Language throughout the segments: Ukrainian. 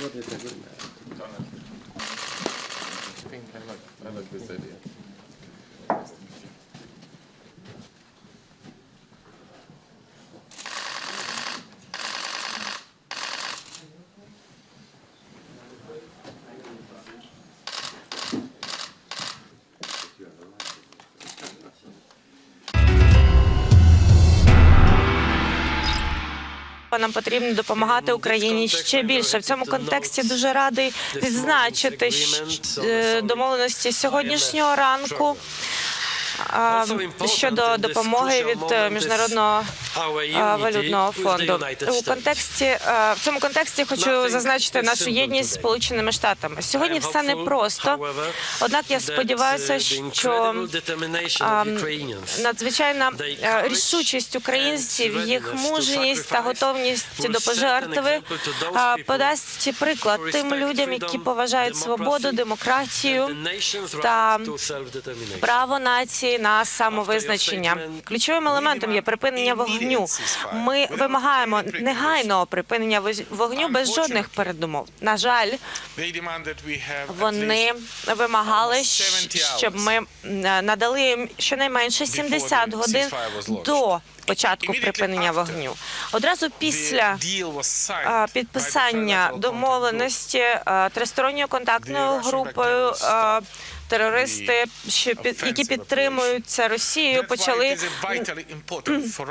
What is a good man? I think I like, I like this idea. Нам потрібно допомагати Україні ще більше. В цьому контексті дуже радий відзначити е, домовленості сьогоднішнього ранку щодо допомоги від е, міжнародного валютного фонду. У контексті е, в цьому контексті хочу зазначити нашу єдність з сполученими штатами. Сьогодні все непросто. Однак я сподіваюся, що а, надзвичайна е, рішучість українців, їх мужність та готовність до пожертви подасть приклад тим людям, які поважають свободу, демократію та право нації на самовизначення. Ключовим елементом є припинення вогню. Ми вимагаємо негайного припинення вогню без жодних передумов. На жаль, вони вимагали, щоб ми надали їм щонайменше 70 годин до початку припинення вогню. Одразу після а, підписання домовленості а, тристоронньою контактною групою. а, Терористи, що під які підтримуються Росією, почали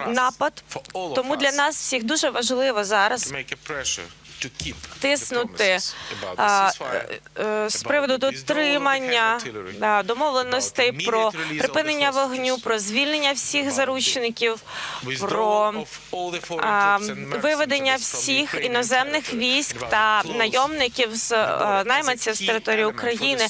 напад. Тому для нас всіх дуже важливо зараз тиснути а, е, е, з приводу дотримання домовленостей про припинення вогню, про звільнення всіх заручників, про а, виведення всіх іноземних військ та найомників з е, найманців з території України.